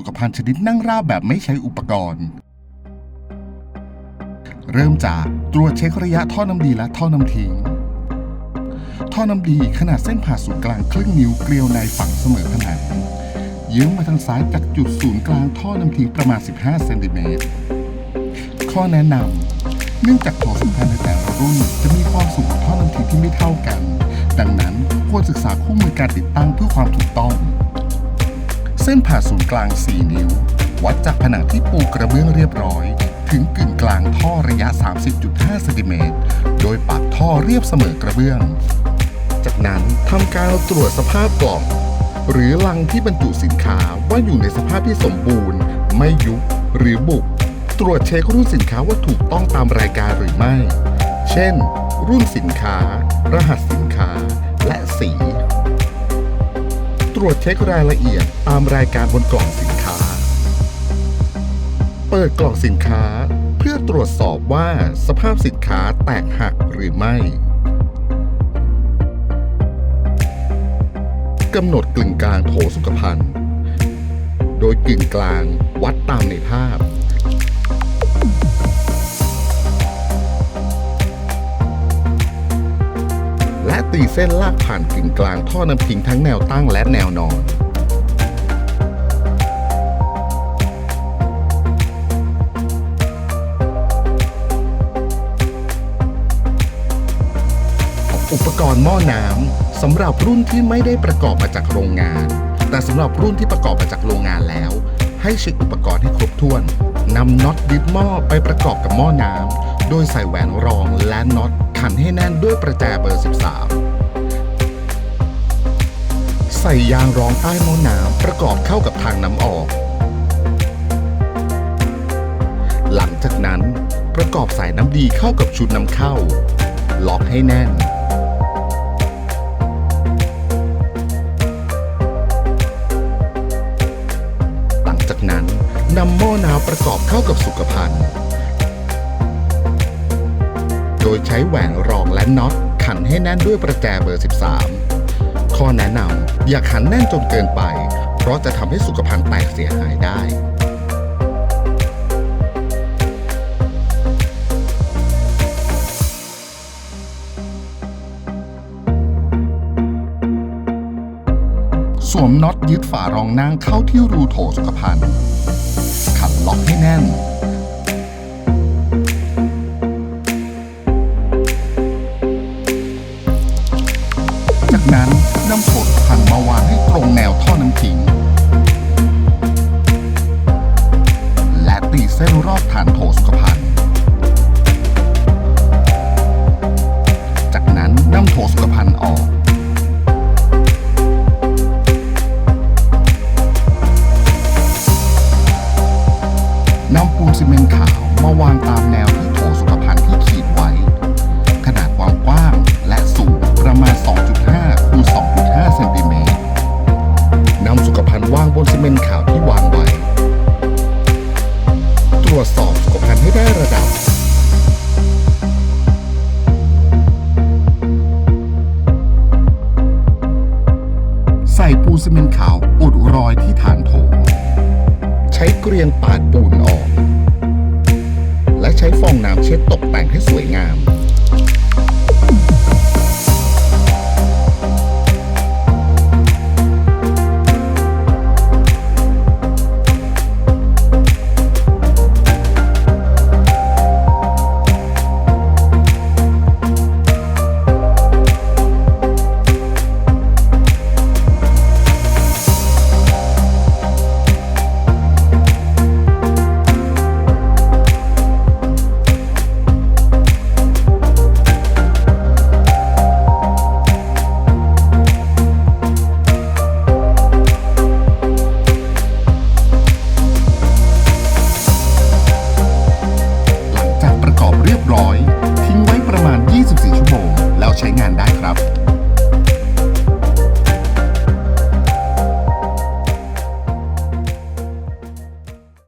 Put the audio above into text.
สุขภัณฑ์ชนิดนั่งราบแบบไม่ใช้อุปกรณ์ เริ่มจากตรวจเช็คระยะท่อน้ำดีและท่อน้ำทิ้ง ท่อน้ำดีขนาดเส้นผ่าศูนย์กลางครึ่งนิ้วเกลียวในฝั่งเสมอผนังเยื้องมาทางซ้ายจากจุดศูนย์กลางท่อน้ำทิ้งประมาณ 15 เซนติเมตร ข้อแนะนำเนื่องจากโถสุขภัณฑ์ในแต่ละรุ่นจะมีความสูงของท่อน้ำทิ้งที่ไม่เท่ากัน ดังนั้นควรศึกษาคู่มือการติดตั้งเพื่อความถูกต้อง ส้นผ่าศูนย์กลาง 4 นิ้ว วัดจากผนังที่ปูกระเบื้องเรียบร้อย ถึงกึ่งกลางท่อระยะ 30.5เซนติเมตรโดยปากท่อเรียบเสมอกระเบื้อง จากนั้นทำการตรวจสภาพกล่อง หรือลังที่บรรจุสินค้าว่าอยู่ในสภาพที่สมบูรณ์ ไม่ยุบหรือบุกตรวจเช็ครุ่นสินค้าว่าถูกต้องตามรายการหรือไม่ เช่น รุ่นสินค้า รหัสสินค้า และสี รวจเช็ครายละเอียดตามรายการบนกล่องสินค้า เปิดกล่องสินค้าเพื่อตรวจสอบว่าสภาพสินค้าแตกหักหรือไม่กำหนดกึ่งกลางโถสุขภัณฑ์ โดยกึ่งกลางวัดตามใน ส้นลากผ่านกึ่งกลางท่อน้ำทิ้งทั้งแนวตั้งและแนวนอน อุปกรณ์หม้อน้ำสำหรับรุ่นที่ไม่ได้ประกอบมาจากโรงงาน แต่สำหรับรุ่นที่ประกอบมาจากโรงงานแล้ว ให้เช็คอุปกรณ์ให้ครบถ้วนนำน็อตดิฟหม้อไปประกอบกับหม้อน้ำโดยใส่แหวนรองและน็อตขันให้แน่นด้วยประแจเบอร์ 13 ใส่ยางรองใต้หม้อน้ำประกอบเข้ากับทางน้ำออก หลังจากนั้นประกอบสายน้ำดีเข้ากับชุดน้ำเข้า ล็อกให้แน่น หลังจากนั้นนำหม้อน้ำประกอบเข้ากับสุขภัณฑ์ โดยใช้แหวนรองและน็อตขันให้แน่นด้วยประแจเบอร์ 13 ข้อแนะนำอย่าขันแน่นจนเกินไป เพราะจะทำให้สุขภัณฑ์แตกเสียหายได้สวมน็อตยึดฝารองนั่งเข้าที่รูโถสุขภัณฑ์ขันล็อกให้แน่น ซีเมนต์ขาวมาวางตามแนวที่โถสุขภัณฑ์ที่ขีดไว้ ขนาดความกว้างและสูงประมาณ 2.5คูณ2.5เซนติเมตรนำสุขภัณฑ์วางบนซีเมนต์ขาวที่วางไว้ ตรวจสอบสุขภัณฑ์ให้ได้ระดับใส่ปูนซีเมนต์ขาวอุดรอยที่ฐานโถ ใช้เกรียงปาดปูนออก ใช้ฟองน้ำเช็ดตกแต่งให้สวยงาม ใช้งานได้ครับ